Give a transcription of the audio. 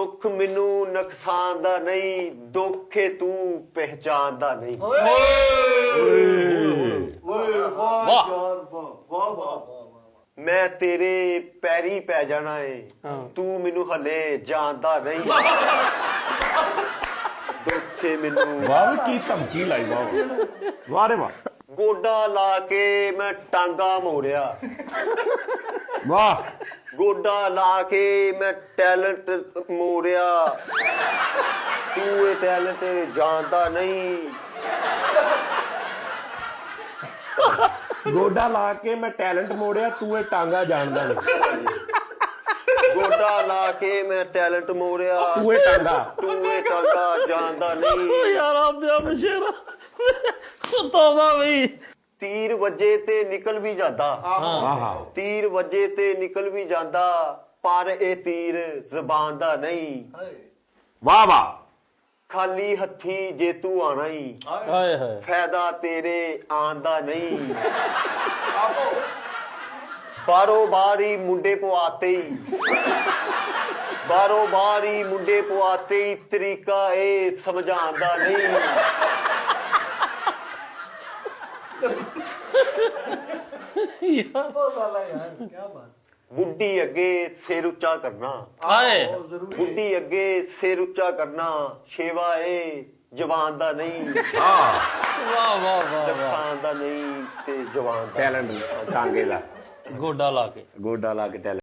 ਦੁੱਖ ਮੈਨੂੰ ਨੁਕਸਾਨ ਦਾ ਨਹੀਂ ਦੁੱਖੇ ਤੂੰ ਪਹਿਚਾਨਦਾ ਨਹੀਂ। ਓਏ! ਵਾਹ ਵਾਹ। ਯਾਰ ਵਾਹ! ਵਾਹ ਵਾਹ ਮੈਂ ਤੇਰੇ ਪੈਰੀ ਪੈ ਜਾਣਾ ਏ। ਤੂੰ ਮੈਨੂੰ ਹਲੇ ਜਾਣਦਾ ਨਹੀਂ। ਦੁੱਖੇ ਮੈਨੂੰ ਵਾਹ ਵੀ ਕੀ ਧਮਕੀ ਲਾਈ ਵਾਹ ਵਾਹ। ਵਾਹ ਰੇ ਵਾਹ। ਗੋਡਾ ਲਾ ਕੇ ਮੈਂ ਟਾਂਗਾ ਮੋੜਿਆ। ਵਾਹ। ਗੋਡਾ ਲਾ ਕੇ ਮੈਂ ਟੈਲੈਂਟ ਮੋੜਿਆ। ਤੂੰ ਇਹ ਟੈਲੈਂਟ ਜਾਣਦਾ ਨਹੀਂ। ਗੋਡਾ ਲਾ ਕੇ ਮੈਂ ਟੈਲੈਂਟ ਮੋੜਿਆ ਤੂੰ ਇਹ ਟਾਂਗਾ ਜਾਣਦਾ ਨਹੀਂ। ਗੋਡਾ ਲਾ ਕੇ ਮੈਂ ਟੈਲੈਂਟ ਮੋੜਿਆ। ਤੂੰ ਇਹ ਟਾਂਗਾ। ਤੂੰ ਇਹ ਟਾਂਗਾ ਜਾਣਦਾ ਓ ਨਹੀਂ ਯਾਰ ਆਂਦਿਆ ਮਸ਼ੇਰਾ ਖੁਦਾਵਾ ਵੀ। ਤੀਰ ਵੱਜੇ ਤੇ ਨਿਕਲ ਵੀ ਜਾਂਦਾ। ਆਹਾ। ਤੀਰ ਵੱਜੇ ਤੇ ਨਿਕਲ ਵੀ ਜਾਂਦਾ ਪਰ ਇਹ ਤੀਰ ਜ਼ਬਾਨ ਦਾ ਨਹੀਂ। ਵਾਹ ਵਾਹ। ਖਾਲੀ ਹੱਥੀ ਜੇ ਤੂੰ ਆਣਾ ਹੀ ਹਾਏ। ਹਾਏ ਫਾਇਦਾ ਤੇਰੇ ਆਉਣ ਦਾ ਨਹੀਂ। ਬਾਰੋ ਬਾਰੀ ਮੁੰਡੇ ਪਵਾਤੇ ਹੀ ਬਾਰੋ ਬਾਰੀ ਮੁੰਡੇ ਪਵਾਤੇ ਹੀ ਤਰੀਕਾ ਇਹ ਸਮਝਾਉਣ ਦਾ ਨਹੀਂ। ਯਾਰ ਬਹੁਤ ਵਾਲਾ ਯਾਰ ਕੀ ਬਾਤ ਬੁੱਢੀ ਅੱਗੇ ਸਿਰ ਉੱਚਾ ਕਰਨਾ। ਹਾਏ। ਬਹੁਤ ਜ਼ਰੂਰੀ ਬੁੱਢੀ ਅੱਗੇ ਸਿਰ ਉੱਚਾ ਕਰਨਾ ਸ਼ੇਵਾ ਇਹ ਜਵਾਨ ਦਾ ਨਹੀਂ। ਹਾਂ ਵਾਹ ਵਾਹ ਵਾਹ ਵਾਹ। ਨੁਕਸਾਨ ਦਾ ਨਹੀਂ ਤੇ ਜਵਾਨ ਦਾ। ਟੈਲੈਂਟ ਟਾਂਗੇ ਦਾ। ਗੋਡਾ ਲਾ ਕੇ। ਗੋਡਾ ਲਾ ਕੇ ਟੈਲੈਂਟ।